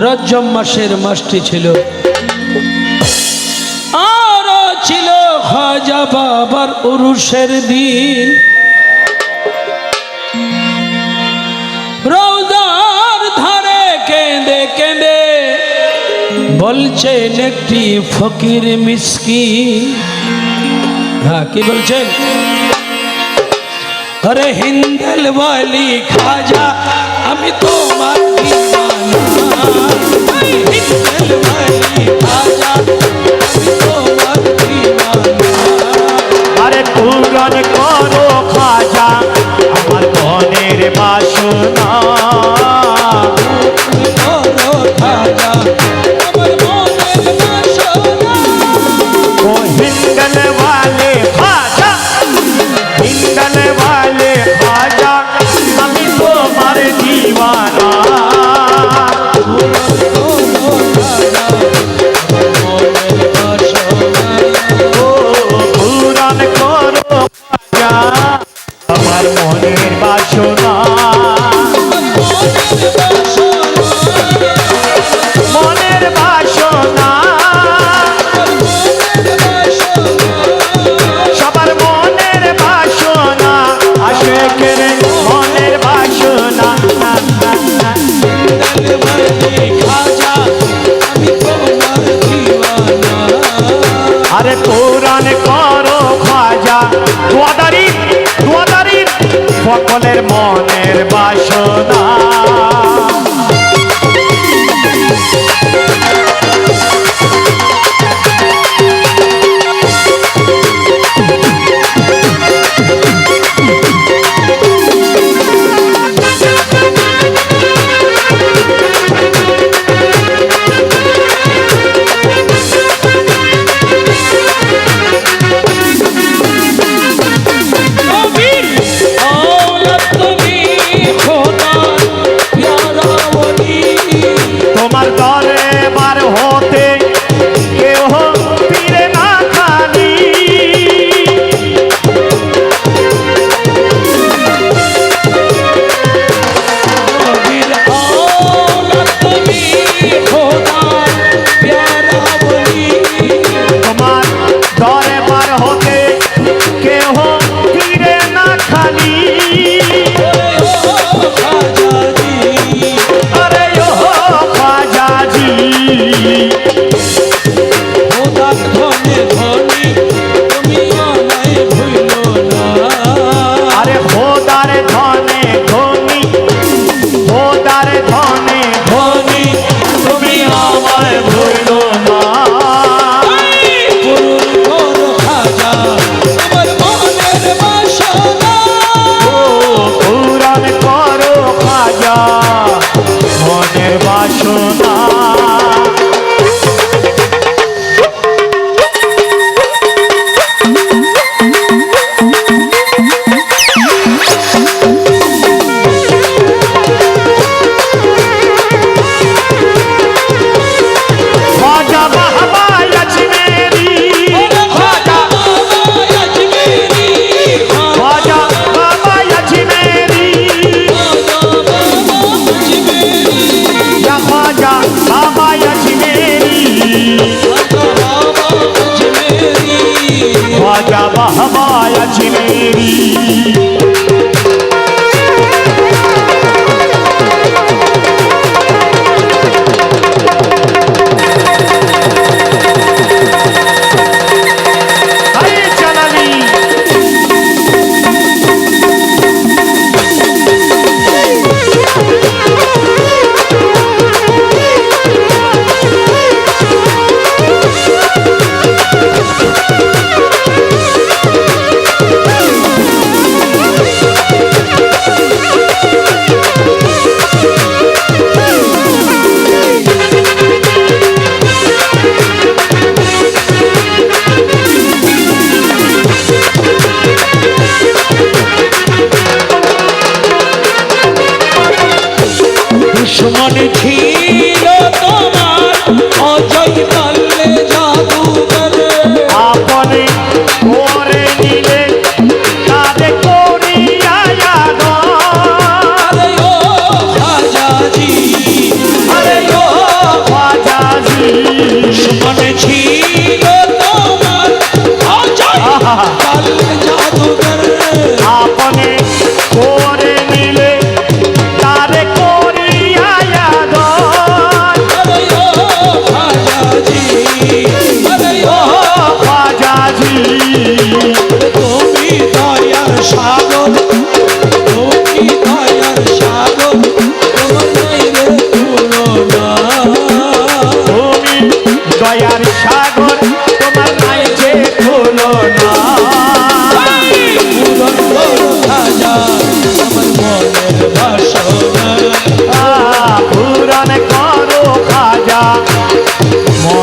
রজম মাসের মাসটি ছিল। আরও ছিল খাজা বাবার উরুষের দিন। রৌদার ধারে কেঁদে কেঁদে বলছেন একটি ফকির মিসকি হ্যাঁ কি বলছেন? আরে হিন্দেল বালি খাজা, আমি তোমার মনের বাসনা। দোয়াদারি দোয়াদারির সকলের মনের বাসনা। on the key.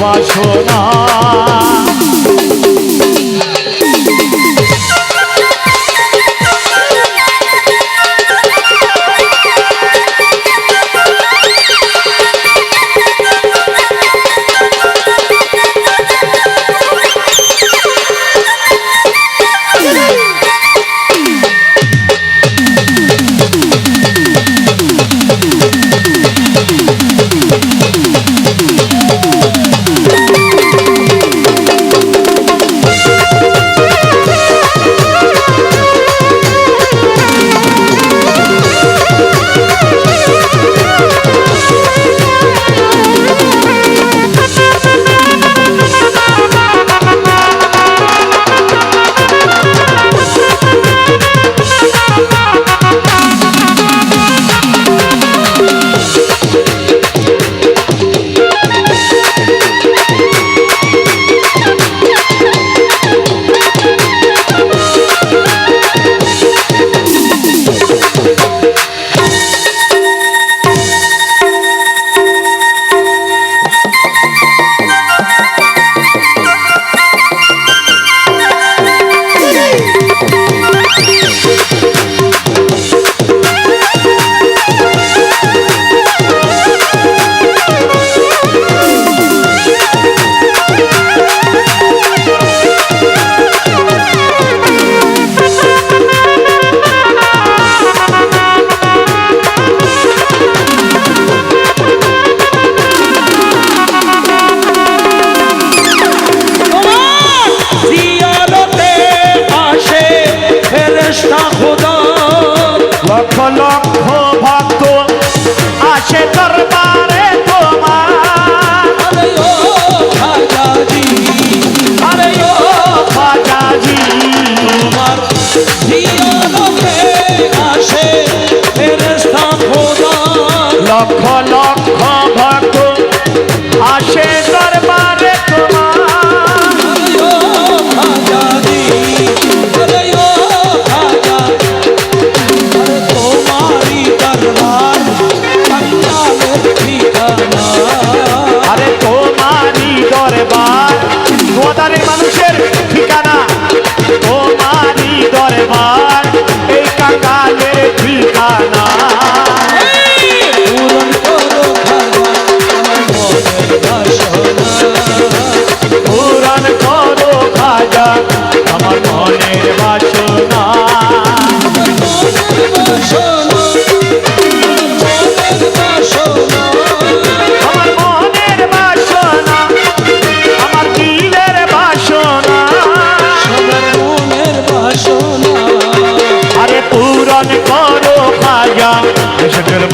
বাসনা।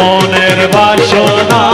মনের বাসনা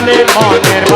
জানে মনের